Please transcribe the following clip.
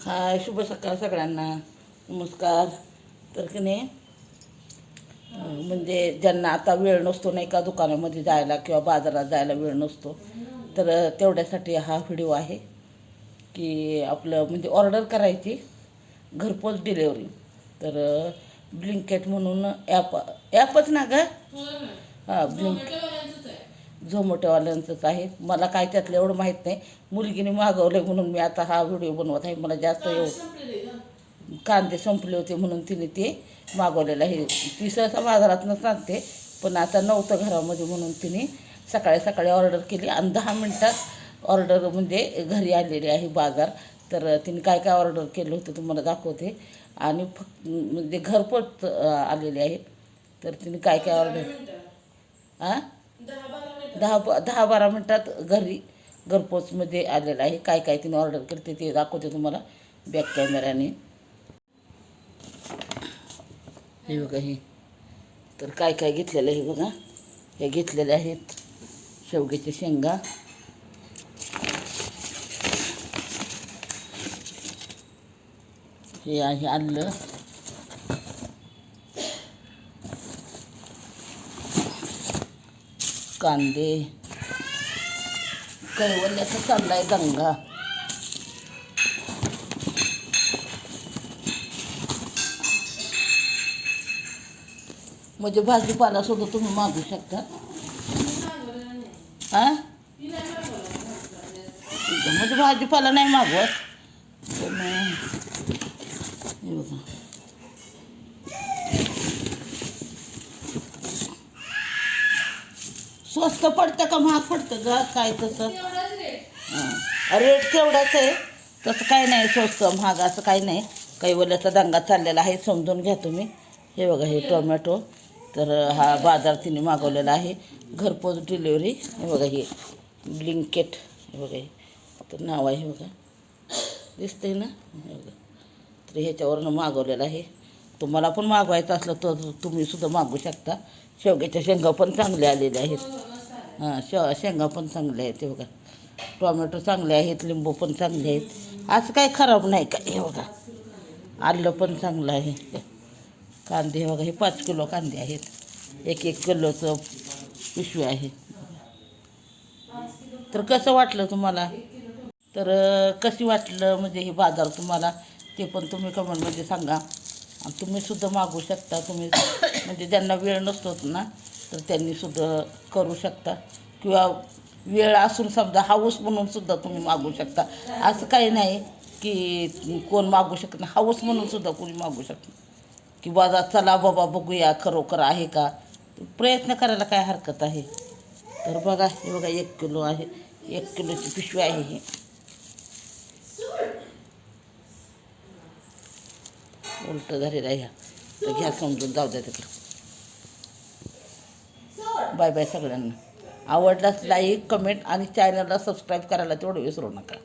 हाय शुभ सकाळ सगळ्यांना. नमस्कार. तर की नाही म्हणजे ज्यांना आता वेळ नसतो नाही का दुकानामध्ये जायला किंवा बाजारात जायला वेळ नसतो तर तेवढ्यासाठी हा व्हिडिओ आहे की आपलं म्हणजे ऑर्डर करायची घरपोच डिलेवरी तर ब्लिंकेट म्हणून ॲप ॲपच ना ग? हां ब्लिंक झोमॅटोवाल्यांचंच आहे. मला काय त्यातलं एवढं माहीत नाही. मुलगीने मागवलं म्हणून मी आता हा व्हिडिओ बनवत आहे. मला जास्त एवढं कांदे संपले होते म्हणून तिने ते मागवलेलं आहे. ती सहसा बाजारातनं सांगते पण आता नव्हतं घरामध्ये म्हणून तिने सकाळी सकाळी ऑर्डर केली आणि दहा मिनटात ऑर्डर म्हणजे घरी आलेली आहे बाजार. तर तिने काय काय ऑर्डर केलं होतं तुम्हाला दाखवते. आणि फक्त म्हणजे घरपोच आलेले आहे. तर तिने काय काय ऑर्डर हां दहा ब- दहा बारा मिनटात घरी घरपोचमध्ये आलेलं आहे. काय काय तिने ऑर्डर करते ते दाखवते तुम्हाला. बॅक कॅमेऱ्याने हे बघा हे. तर काय काय घेतलेलं आहे बघा. हे घेतलेले आहेत शेवग्याच्या शेंगा. हे आहे आलं. कांदे. कैवल्याचा आहे दंगा म्हणजे भाजीपाला सुद्धा तुम्ही मागू शकता. हा? म्हणजे भाजीपाला नाही मागवत. पण बघा. स्वस्त पडतं का महाग पडतं? ग काय तसं? रेट तेवढाच आहे. तसं काय नाही स्वस्त महाग असं काही नाही. कैवल्याचा दंगा चाललेला आहे समजून घ्या तुम्ही. हे बघा हे टोमॅटो. तर हा बाजार तिने मागवलेला आहे. घरपोच डिलेवरी हे बघा हे ब्लिंकेट हे बघा हे. तर नाव आहे बघा. दिसतंय ना? हे बघा. तर ह्याच्यावरनं मागवलेलं आहे. तुम्हाला पण मागवायचं असलं तर तुम्ही सुद्धा मागू शकता. शेवग्याच्या शेंगा पण चांगल्या आलेल्या आहेत. हां शेव शेंगा पण चांगल्या आहेत हे बघा. टोमॅटो चांगले आहेत लिंबू पण चांगले आहेत. असं काही खराब नाही का हे बघा. आलं पण चांगलं आहे. कांदे हे बघा हे पाच किलो कांदे आहेत. एक एक किलोचं पिशवी आहे. तर कसं वाटलं तुम्हाला? तर कशी वाटलं म्हणजे हे बाजार तुम्हाला? ते पण तुम्ही कमेंटमध्ये सांगा. आणि तुम्हीसुद्धा मागू शकता. तुम्ही म्हणजे ज्यांना वेळ नसतो ना तर त्यांनीसुद्धा करू शकता. किंवा वेळ असून समजा हाऊस म्हणून सुद्धा तुम्ही मागू शकता. असं काही नाही की कोण मागू शकत नाही. हाऊस म्हणून सुद्धा कोणी मागू शकत की बाजार चला बाबा बघूया खरोखर आहे का? प्रयत्न करायला काय हरकत आहे? तर बघा हे बघा एक किलो आहे. एक किलोची पिशवी आहे ही. उलट झालेलं आहे ह्या तर घ्या समजून जाऊ द्या तिकडं. बाय बाय सगळ्यांना. आवडलाच लाईक कमेंट आणि चॅनलला सबस्क्राईब करायला तेवढं विसरू नका.